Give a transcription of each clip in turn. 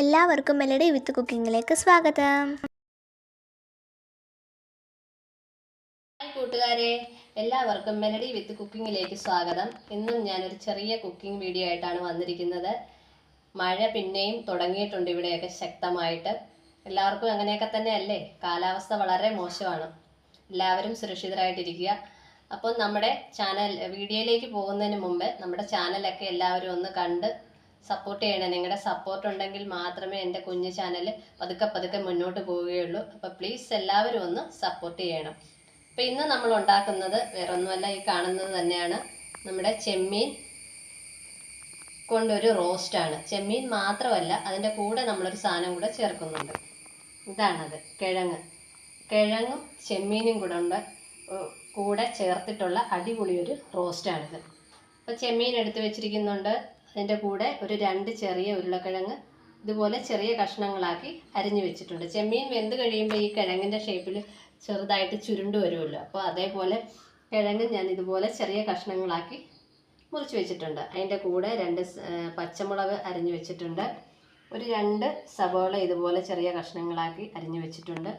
എല്ലാവർക്കും മെലഡി വിത്ത് കുക്കിങ്ങിലേക്ക് സ്വാഗതം. കൂട്ടുകാരെ എല്ലാവർക്കും മെലഡി വിത്ത് കുക്കിങ്ങിലേക്ക് സ്വാഗതം. ഇന്നും ഞാനൊരു ചെറിയ കുക്കിംഗ് വീഡിയോ ആയിട്ടാണ് വന്നിരിക്കുന്നത്. മഴ പിന്നെയും തുടങ്ങിയിട്ടുണ്ട് ഇവിടെയൊക്കെ ശക്തമായിട്ട്. എല്ലാവർക്കും അങ്ങനെയൊക്കെ തന്നെയല്ലേ? കാലാവസ്ഥ വളരെ മോശമാണ്. എല്ലാവരും സുരക്ഷിതരായിട്ടിരിക്കുക. അപ്പോൾ നമ്മുടെ ചാനൽ വീഡിയോയിലേക്ക് പോകുന്നതിന് മുമ്പ് നമ്മുടെ ചാനലൊക്കെ എല്ലാവരും ഒന്ന് കണ്ട് സപ്പോർട്ട് ചെയ്യണേ. നിങ്ങളുടെ സപ്പോർട്ട് ഉണ്ടെങ്കിൽ മാത്രമേ എന്റെ കുഞ്ഞു ചാനൽ പതുക്കെ പതുക്കെ മുന്നോട്ട് പോവുകയുള്ളൂ. അപ്പോൾ പ്ലീസ് എല്ലാവരും ഒന്ന് സപ്പോർട്ട് ചെയ്യണം. അപ്പോൾ ഇന്ന് നമ്മൾ ഉണ്ടാക്കുന്നത് വേറെ ഒന്നുമല്ല ഈ കാണുന്നത് തന്നെയാണ് നമ്മുടെ ചെമ്മീൻ കൊണ്ടൊരു റോസ്റ്റാണ് ചെമ്മീൻ മാത്രമല്ല അതിന്റെ കൂടെ നമ്മളൊരു സാധനം കൂടെ ചേർക്കുന്നുണ്ട്. ഇതാണത് കിഴങ്ങ്. കിഴങ്ങും ചെമ്മീനും കൂടെ ഉണ്ട്. കൂടെ ചേർത്തിട്ടുള്ള അടിപൊളിയൊരു റോസ്റ്റാണിത് അപ്പോൾ ചെമ്മീൻ എടുത്ത് വെച്ചിരിക്കുന്നുണ്ട്. അതിന്റെ കൂടെ ഒരു രണ്ട് ചെറിയ ഉരുളക്കിഴങ്ങ് ഇതുപോലെ ചെറിയ കഷ്ണങ്ങളാക്കി അരിഞ്ഞു വെച്ചിട്ടുണ്ട്. ചെമ്മീൻ വെന്ത് കഴിയുമ്പോൾ ഈ കിഴങ്ങിന്റെ ഷേപ്പിൽ ചെറുതായിട്ട് ചുരുണ്ട് വരുമല്ലോ. അപ്പോൾ അതേപോലെ കിഴങ്ങ് ഞാൻ ഇതുപോലെ ചെറിയ കഷ്ണങ്ങളാക്കി മുറിച്ച് വെച്ചിട്ടുണ്ട്. അതിന്റെ കൂടെ രണ്ട് പച്ചമുളക് അരിഞ്ഞു വെച്ചിട്ടുണ്ട്. ഒരു രണ്ട് സവോള ഇതുപോലെ ചെറിയ കഷ്ണങ്ങളാക്കി അരിഞ്ഞു വെച്ചിട്ടുണ്ട്.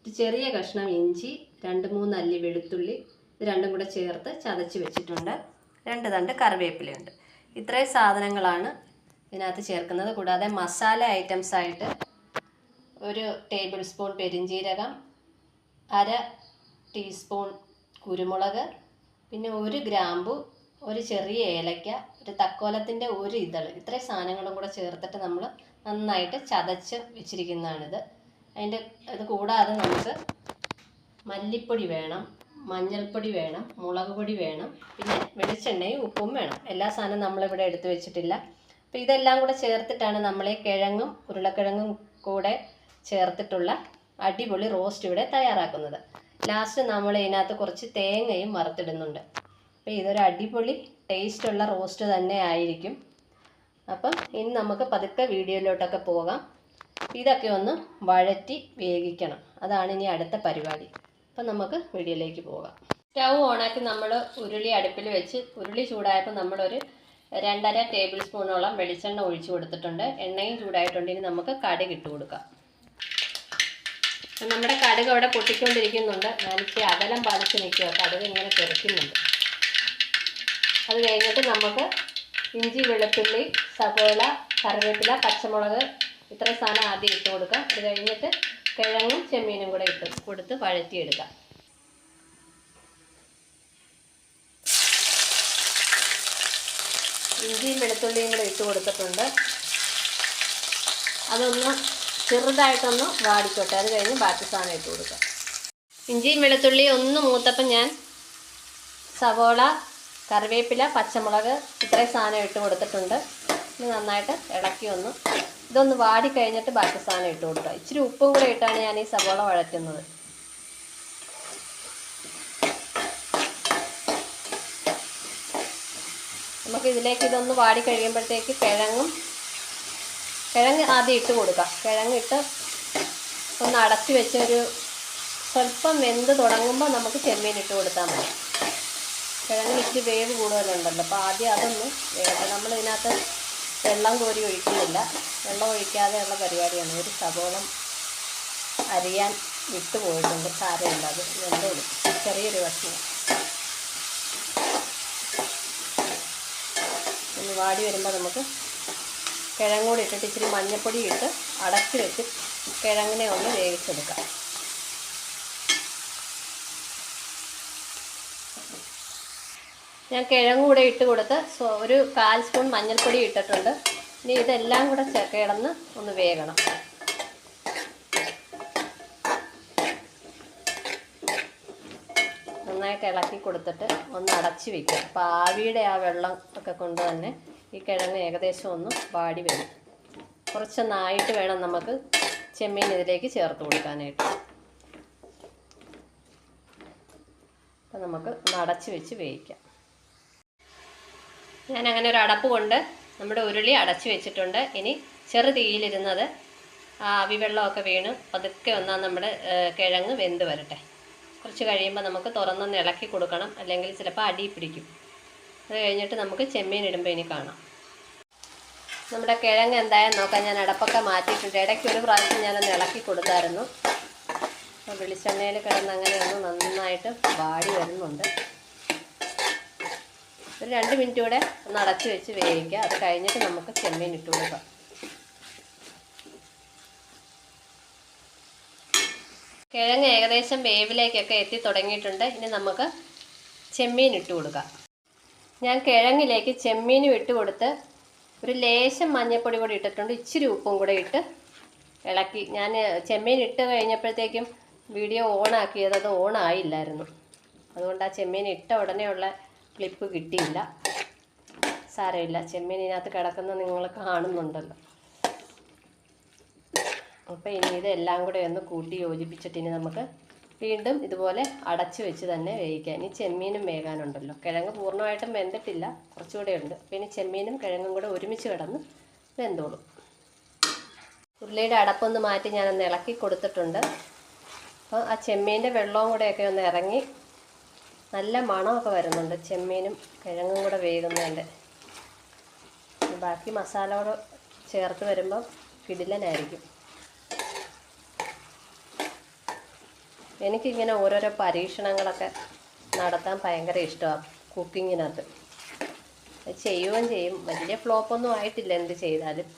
ഒരു ചെറിയ കഷ്ണം ഇഞ്ചി രണ്ട് മൂന്ന് അല്ലി വെളുത്തുള്ളി ഇത് രണ്ടും കൂടെ ചേർത്ത് ചതച്ച് വെച്ചിട്ടുണ്ട്. രണ്ട് തണ്ട് കറിവേപ്പിലയുണ്ട്. ഇത്രയും സാധനങ്ങളാണ് ഇതിനകത്ത് ചേർക്കുന്നത്. കൂടാതെ മസാല ഐറ്റംസ് ആയിട്ട് ഒരു ടേബിൾ സ്പൂൺ പെരിഞ്ജീരകം അര ടീസ്പൂൺ കുരുമുളക് പിന്നെ ഒരു ഗ്രാമ്പു ഒരു ചെറിയ ഏലക്ക ഒരു തക്കോലത്തിന്റെ ഒരു ഇതൾ ഇത്രയും സാധനങ്ങളും കൂടെ ചേർത്തിട്ട് നമ്മൾ നന്നായിട്ട് ചതച്ച് വെച്ചിരിക്കുന്നതാണിത്. അതിന്റെ ഇത് കൂടാതെ നമുക്ക് മല്ലിപ്പൊടി വേണം. മഞ്ഞൾപ്പൊടി വേണം മുളക് പൊടി വേണം പിന്നെ വെളിച്ചെണ്ണയും ഉപ്പും വേണം. എല്ലാ സാധനവും നമ്മളിവിടെ എടുത്തു വെച്ചിട്ടില്ല. അപ്പോൾ ഇതെല്ലാം കൂടെ ചേർത്തിട്ടാണ് നമ്മൾ ഈ കിഴങ്ങും ഉരുളക്കിഴങ്ങും കൂടെ ചേർത്തിട്ടുള്ള അടിപൊളി റോസ്റ്റ് ഇവിടെ തയ്യാറാക്കുന്നത്. ലാസ്റ്റ് നമ്മൾ ഇതിനകത്ത് കുറച്ച് തേങ്ങയും വറുത്തിടുന്നുണ്ട്. അപ്പോൾ ഇതൊരു അടിപൊളി ടേസ്റ്റുള്ള റോസ്റ്റ് തന്നെ ആയിരിക്കും. അപ്പം ഇനി നമുക്ക് പതുക്കെ വീഡിയോയിലോട്ടൊക്കെ പോകാം. ഇതൊക്കെ ഒന്ന് വഴറ്റി വേവിക്കണം. അതാണ് ഇനി അടുത്ത പരിപാടി. അപ്പം നമുക്ക് വീഡിയോയിലേക്ക് പോകാം. സ്റ്റൗ ഓണാക്കി നമ്മൾ ഉരുളി അടുപ്പിൽ വെച്ച് ഉരുളി ചൂടായപ്പോൾ നമ്മളൊരു രണ്ടര ടേബിൾ സ്പൂണോളം വെളിച്ചെണ്ണ ഒഴിച്ചു കൊടുത്തിട്ടുണ്ട്. എണ്ണയും ചൂടായിട്ടുണ്ട്. ഇനി നമുക്ക് കടുക് ഇട്ട് കൊടുക്കാം. നമ്മുടെ കടുക് അവിടെ പൊട്ടിക്കൊണ്ടിരിക്കുന്നുണ്ട്. നനച്ച് അകലം പാലിച്ച് നിൽക്കുക കടുക് ഇങ്ങനെ തെറിക്കുന്നുണ്ട് അത് കഴിഞ്ഞിട്ട് നമുക്ക് ഇഞ്ചി വെളുത്തുള്ളി സവോള കറിവേപ്പില പച്ചമുളക് ഇത്ര സാധനം ആദ്യം ഇട്ട് കൊടുക്കാം. അത് കഴിഞ്ഞിട്ട് കിഴങ്ങും ചെമ്മീനും കൂടെ ഇട്ട് കൊടുത്ത് വഴറ്റിയെടുക്കാം. ഇഞ്ചിയും വെളുത്തുള്ളിയും കൂടെ ഇട്ട് കൊടുത്തിട്ടുണ്ട്. അതൊന്ന് ചെറുതായിട്ടൊന്ന് വാടിക്കോട്ടെ. അത് കഴിഞ്ഞ് ബാക്കി സാധനം ഇട്ട് കൊടുക്കാം. ഇഞ്ചിയും വെളുത്തുള്ളിയും ഒന്ന് മൂത്തപ്പം ഞാൻ സവോള കറിവേപ്പില പച്ചമുളക് ഇത്രയും സാധനം ഇട്ട് കൊടുത്തിട്ടുണ്ട്. ഇത് നന്നായിട്ട് ഇളക്കി ഒന്ന് ഇതൊന്ന് വാടി കഴിഞ്ഞിട്ട് ബാക്കി സാധനം ഇട്ട് കൊടുക്കുക ഇച്ചിരി ഉപ്പും കൂടെ ഇട്ടാണ് ഞാൻ ഈ സവോള വഴറ്റുന്നത്. നമുക്ക് ഇതിലേക്ക് ഇതൊന്ന് വാടി കഴിയുമ്പോഴത്തേക്ക് കിഴങ്ങും കിഴങ്ങ് ആദ്യം ഇട്ട് കൊടുക്കാം. കിഴങ്ങ് ഇട്ട് ഒന്ന് അടച്ചു വെച്ച് ഒരു സ്വല്പം വെന്ത് തുടങ്ങുമ്പോൾ നമുക്ക് ചെമ്മീൻ ഇട്ട് കൊടുത്താൽ മതി. കിഴങ്ങിന് ഇച്ചിരി വേവ് കൂടുതലുണ്ടല്ലോ അപ്പോൾ ആദ്യം അതൊന്ന് വേകട്ടെ നമ്മൾ ഇതിനകത്ത് വെള്ളം കോരി ഒഴിക്കുന്നില്ല. വെള്ളം ഒഴിക്കാതെയുള്ള പരിപാടിയാണ്. ഒരു സവോളം അരിയാൻ വിട്ടുപോയിട്ടുണ്ട്. സാരമില്ല അത് വെന്തോളും ചെറിയൊരു കഷ്ണം. ഒന്ന് വാടി വരുമ്പോൾ നമുക്ക് കിഴങ്ങൂടി ഇട്ടിട്ട് ഇച്ചിരി മഞ്ഞൾപ്പൊടി ഇട്ട് അടച്ച് വെച്ച് കിഴങ്ങിനെ ഒന്ന് വേവിച്ചെടുക്കാം. ഞാൻ കിഴങ്ങൂടെ ഇട്ട് കൊടുത്ത് ഒരു കാൽ സ്പൂൺ മഞ്ഞൾപ്പൊടി ഇട്ടിട്ടുണ്ട്. ഇനി ഇതെല്ലാം കൂടെ കിടന്ന് ഒന്ന് വേകണം. നന്നായിട്ട് ഇളക്കി കൊടുത്തിട്ട് ഒന്ന് അടച്ച് വെക്കുക. അപ്പോൾ ആവിയുടെ ആ വെള്ളം ഒക്കെ കൊണ്ട് തന്നെ ഈ കിഴങ്ങ് ഏകദേശം ഒന്ന് വാടി വരും. കുറച്ചൊന്നായിട്ട് വേണം നമുക്ക് ചെമ്മീൻ ഇതിലേക്ക് ചേർത്ത് കൊടുക്കാനായിട്ട്. അപ്പം നമുക്ക് ഒന്ന് അടച്ച് വെച്ച് വേവിക്കാം. ഞാൻ അങ്ങനെ ഒരു അടപ്പ് കൊണ്ട് നമ്മുടെ ഉരുളി അടച്ചു വെച്ചിട്ടുണ്ട്. ഇനി ചെറു തീയിലിരുന്നത് ആ ആവി വെള്ളമൊക്കെ വീണ് പതുക്കെ ഒന്നാ നമ്മുടെ കിഴങ്ങ് വെന്ത് വരട്ടെ. കുറച്ച് കഴിയുമ്പോൾ നമുക്ക് തുറന്നൊന്ന് ഇളക്കി കൊടുക്കണം. അല്ലെങ്കിൽ ചിലപ്പോൾ അടി പിടിക്കും. അത് കഴിഞ്ഞിട്ട് നമുക്ക് ചെമ്മീൻ ഇടുമ്പോൾ ഇനി കാണാം. നമ്മുടെ കിഴങ്ങ് എന്തായാലും നോക്കാം. ഞാൻ അടപ്പൊക്കെ മാറ്റിയിട്ടുണ്ട്. ഇടയ്ക്ക് ഒരു പ്രാവശ്യം ഞാനൊന്ന് ഇളക്കി കൊടുത്തായിരുന്നു. അപ്പോൾ വെളിച്ചെണ്ണയിൽ കിടന്ന് അങ്ങനെ ഒന്ന് നന്നായിട്ട് വാടി വരുന്നുണ്ട്. ഒരു രണ്ട് മിനിറ്റ് കൂടെ ഒന്ന് അടച്ചു വെച്ച് വേവിക്കുക അത് കഴിഞ്ഞിട്ട് നമുക്ക് ചെമ്മീൻ ഇട്ട് കൊടുക്കാം. കിഴങ്ങ് ഏകദേശം വേവിലേക്കൊക്കെ എത്തി തുടങ്ങിയിട്ടുണ്ട്. ഇനി നമുക്ക് ചെമ്മീൻ ഇട്ട് കൊടുക്കാം. ഞാൻ കിഴങ്ങിലേക്ക് ചെമ്മീനും ഇട്ട് കൊടുത്ത് ഒരു ലേശം മഞ്ഞൾപ്പൊടി കൂടി ഇട്ടിട്ടുണ്ട്. ഇച്ചിരി ഉപ്പും കൂടെ ഇട്ട് ഇളക്കി. ഞാൻ ചെമ്മീൻ ഇട്ട് കഴിഞ്ഞപ്പോഴത്തേക്കും വീഡിയോ ഓണാക്കിയത് അത് ഓണായില്ലായിരുന്നു. അതുകൊണ്ട് ആ ചെമ്മീൻ ഇട്ട ഉടനെയുള്ള ക്ലിപ്പ് കിട്ടിയില്ല. സാരമില്ല. ചെമ്മീൻ ഇതിനകത്ത് കിടക്കുന്ന നിങ്ങൾ കാണുന്നുണ്ടല്ലോ. അപ്പോൾ ഇനി ഇതെല്ലാം കൂടെ ഒന്ന് കൂട്ടി യോജിപ്പിച്ചിട്ട് ഇനി നമുക്ക് വീണ്ടും ഇതുപോലെ അടച്ചു വെച്ച് തന്നെ വേവിക്കാം. ഇനി ചെമ്മീനും വേകാനുണ്ടല്ലോ. കിഴങ്ങ് പൂർണമായിട്ടും വെന്തിട്ടില്ല. കുറച്ചുകൂടെ ഉണ്ട്. അപ്പോൾ ഇനി ചെമ്മീനും കിഴങ്ങും കൂടെ ഒരുമിച്ച് കിടന്ന് വെന്തോളും. ഉരുളിയുടെ അടപ്പൊന്ന് മാറ്റി ഞാനൊന്ന് ഇളക്കി കൊടുത്തിട്ടുണ്ട്. അപ്പോൾ ആ ചെമ്മീന്റെ വെള്ളവും കൂടെയൊക്കെ ഒന്ന് ഇറങ്ങി നല്ല മണമൊക്കെ വരുന്നുണ്ട് ചെമ്മീനും കിഴങ്ങും കൂടെ വേകുന്നതിന്റെ. ബാക്കി മസാലയോട് ചേർത്ത് വരുമ്പം കിടിലനായിരിക്കും. എനിക്കിങ്ങനെ ഓരോരോ പരീക്ഷണങ്ങളൊക്കെ നടത്താൻ ഭയങ്കര ഇഷ്ടമാണ് കുക്കിങ്ങിനകത്ത്. ചെയ്യുകയും ചെയ്യും. വലിയ ഫ്ലോപ്പൊന്നും ആയിട്ടില്ല എന്ത് ചെയ്താലും.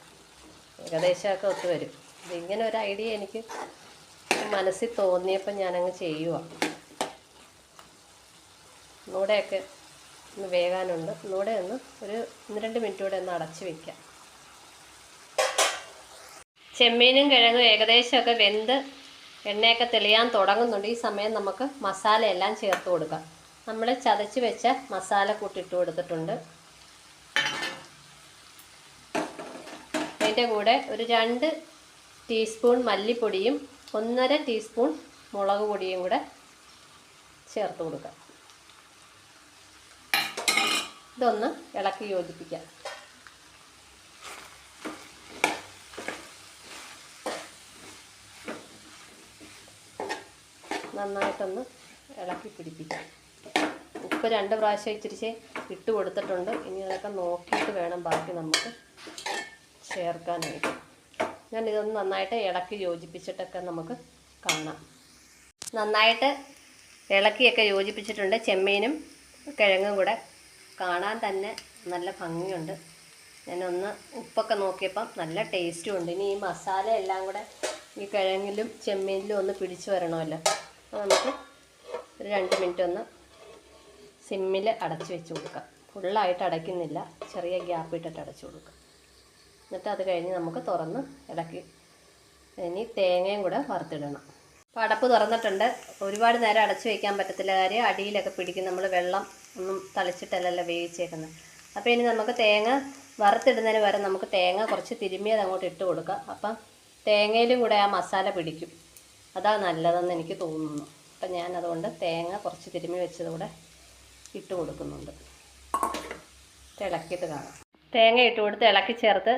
ഏകദേശമൊക്കെ ഒത്തു വരും ഇതിങ്ങനെ ഒരു ഐഡിയ എനിക്ക് മനസ്സിൽ തോന്നിയപ്പോൾ ഞാനങ്ങ് ചെയ്യുക ഒന്നുകൂടെയൊക്കെ ഒന്ന് വേകാനുണ്ട് ഒന്നുകൂടെ ഒന്ന് ഒരു ഒന്ന് രണ്ട് മിനിറ്റ് കൂടെ ഒന്ന് അടച്ച് വെക്കാം. ചെമ്മീനും കിഴങ്ങും ഏകദേശമൊക്കെ വെന്ത് എണ്ണയൊക്കെ തെളിയാൻ തുടങ്ങുന്നുണ്ട്. ഈ സമയം നമുക്ക് മസാലയെല്ലാം ചേർത്ത് കൊടുക്കാം. നമ്മൾ ചതച്ച് വെച്ച മസാല കൂട്ടിട്ട് കൊടുത്തിട്ടുണ്ട്. അതിന്റെ കൂടെ ഒരു രണ്ട് ടീസ്പൂൺ മല്ലിപ്പൊടിയും ഒന്നര ടീസ്പൂൺ മുളക് പൊടിയും കൂടെ ചേർത്ത് കൊടുക്കാം. ഇതൊന്ന് ഇളക്കി യോജിപ്പിക്കാം. നന്നായിട്ടൊന്ന് ഇളക്കി പിടിപ്പിക്കാം. ഉപ്പ് രണ്ട് പ്രാവശ്യം ഇച്ചിരിച്ച് ഇട്ട് കൊടുത്തിട്ടുണ്ട്. ഇനി അതൊക്കെ നോക്കിയിട്ട് വേണം ബാക്കി നമുക്ക് ചേർക്കാനായിട്ട്. ഞാൻ ഇതൊന്ന് നന്നായിട്ട് ഇളക്കി യോജിപ്പിച്ചിട്ടൊക്കെ നമുക്ക് കാണാം. നന്നായിട്ട് ഇളക്കിയൊക്കെ യോജിപ്പിച്ചിട്ടുണ്ട്. ചെമ്മീനും കിഴങ്ങും കൂടെ കാണാൻ തന്നെ നല്ല ഭംഗിയുണ്ട്. ഞാനൊന്ന് ഉപ്പൊക്കെ നോക്കിയപ്പം നല്ല ടേസ്റ്റും ഉണ്ട്. ഇനി ഈ മസാല എല്ലാം കൂടെ ഈ കിഴങ്ങിലും ചെമ്മീനിലും ഒന്ന് പിടിച്ചു വരണമല്ലോ. നമുക്ക് ഒരു രണ്ട് മിനിറ്റ് ഒന്ന് സിമ്മിൽ അടച്ച് വെച്ച് കൊടുക്കാം. ഫുള്ളായിട്ട് അടയ്ക്കുന്നില്ല. ചെറിയ ഗ്യാപ്പ് ഇട്ടിട്ട് അടച്ചു കൊടുക്കാം. എന്നിട്ട് അത് കഴിഞ്ഞ് നമുക്ക് തുറന്ന് ഇളക്കി ഇനി തേങ്ങയും കൂടെ വറുത്തിടണം. അപ്പോൾ അടപ്പ് തുറന്നിട്ടുണ്ട്. ഒരുപാട് നേരം അടച്ചു വയ്ക്കാൻ പറ്റത്തില്ല കാര്യം. അടിയിലൊക്കെ പിടിക്കും. നമ്മൾ വെള്ളം ഒന്നും തളിച്ചിട്ടല്ലല്ലോ വേവിച്ചേക്കുന്നത്. അപ്പോൾ ഇനി നമുക്ക് തേങ്ങ വറുത്തിടുന്നതിന് വരെ നമുക്ക് തേങ്ങ കുറച്ച് തിരുമ്മിയത് അങ്ങോട്ട് ഇട്ട് കൊടുക്കാം. അപ്പം തേങ്ങയിലും കൂടെ ആ മസാല പിടിക്കും. അതാ നല്ലതെന്ന് എനിക്ക് തോന്നുന്നു. അപ്പം ഞാൻ അതുകൊണ്ട് തേങ്ങ കുറച്ച് തിരുമ്മി വെച്ചതുകൂടെ ഇട്ട് കൊടുക്കുന്നുണ്ട്. ഇളക്കിയിട്ട് കാണാം. തേങ്ങ ഇട്ട് കൊടുത്ത് ഇളക്കി ചേർത്ത്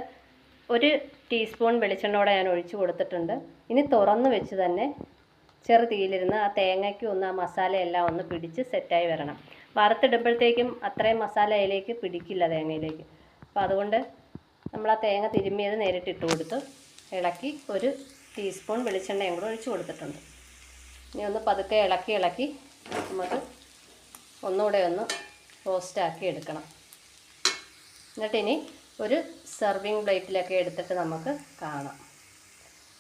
ഒരു ടീസ്പൂൺ വെളിച്ചെണ്ണയോടെ ഞാൻ ഒഴിച്ചു കൊടുത്തിട്ടുണ്ട്. ഇനി തുറന്ന് വെച്ച് തന്നെ ചെറു തീയിലിരുന്ന് ആ തേങ്ങയ്ക്ക് ഒന്ന് ആ മസാലയെല്ലാം ഒന്ന് പിടിച്ച് സെറ്റായി വരണം. വറുത്തിടുമ്പോഴത്തേക്കും അത്രയും മസാല അതിലേക്ക് പിടിക്കില്ല തേങ്ങയിലേക്ക്. അപ്പോൾ അതുകൊണ്ട് നമ്മൾ ആ തേങ്ങ തിരുമ്മിയത് നേരിട്ട് ഇട്ട് കൊടുത്ത് ഇളക്കി ഒരു ടീസ്പൂൺ വെളിച്ചെണ്ണയും കൂടെ ഒഴിച്ചു കൊടുത്തിട്ടുണ്ട്. ഇനി ഒന്ന് പതുക്കെ ഇളക്കി ഇളക്കി നമുക്ക് ഒന്നുകൂടെ ഒന്ന് റോസ്റ്റാക്കി എടുക്കണം. എന്നിട്ട് ഇനി ഒരു സെർവിങ് പ്ലേറ്റിലൊക്കെ എടുത്തിട്ട് നമുക്ക് കാണാം.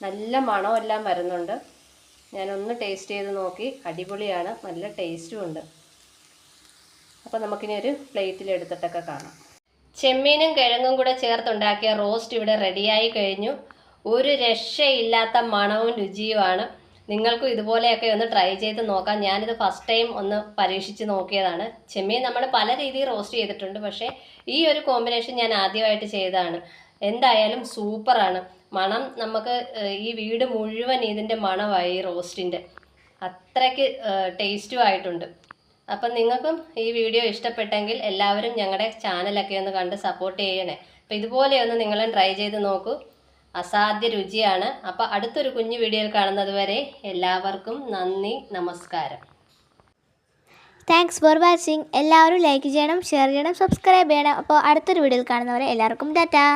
നല്ല മണമെല്ലാം വരുന്നുണ്ട്. ഞാനൊന്ന് ടേസ്റ്റ് ചെയ്ത് നോക്കി. അടിപൊളിയാണ്. നല്ല ടേസ്റ്റും ഉണ്ട്. അപ്പോൾ നമുക്കിനി ഒരു പ്ലേറ്റിൽ എടുത്തിട്ടൊക്കെ കാണാം. ചെമ്മീനും കിഴങ്ങും കൂടെ ചേർത്തുണ്ടാക്കിയ റോസ്റ്റ് ഇവിടെ റെഡിയായി കഴിഞ്ഞു. ഒരു രക്ഷയില്ലാത്ത മണവും രുചിയുമാണ്. നിങ്ങൾക്കും ഇതുപോലെയൊക്കെ ഒന്ന് ട്രൈ ചെയ്ത് നോക്കാം. ഞാനിത് ഫസ്റ്റ് ടൈം ഒന്ന് പരീക്ഷിച്ച് നോക്കിയതാണ്. ചെമ്മീൻ നമ്മൾ പല രീതിയിൽ റോസ്റ്റ് ചെയ്തിട്ടുണ്ട്. പക്ഷേ ഈ ഒരു കോമ്പിനേഷൻ ഞാൻ ആദ്യമായിട്ട് ചെയ്തതാണ്. എന്തായാലും സൂപ്പറാണ്. മണം നമുക്ക് ഈ വീട് മുഴുവൻ ഇതിന്റെ മണമായി റോസ്റ്റിന്റെ അത്രയ്ക്ക് ടേസ്റ്റും ആയിട്ടുണ്ട്. അപ്പം നിങ്ങൾക്കും ഈ വീഡിയോ ഇഷ്ടപ്പെട്ടെങ്കിൽ എല്ലാവരും ഞങ്ങളുടെ ചാനലൊക്കെ ഒന്ന് കണ്ട് സപ്പോർട്ട് ചെയ്യണേ. അപ്പം ഇതുപോലെയൊന്ന് നിങ്ങളും ട്രൈ ചെയ്ത് നോക്കൂ. അസാധ്യ രുചിയാണ്. അപ്പോൾ അടുത്തൊരു കുഞ്ഞു വീഡിയോയിൽ കാണുന്നത് വരെ എല്ലാവർക്കും നന്ദി നമസ്കാരം. താങ്ക്സ് ഫോർ വാച്ചിങ് എല്ലാവരും ലൈക്ക് ചെയ്യണം ഷെയർ ചെയ്യണം സബ്സ്ക്രൈബ് ചെയ്യണം. അപ്പോൾ അടുത്തൊരു വീഡിയോയിൽ കാണുന്നവരെ എല്ലാവർക്കും ടാറ്റാ.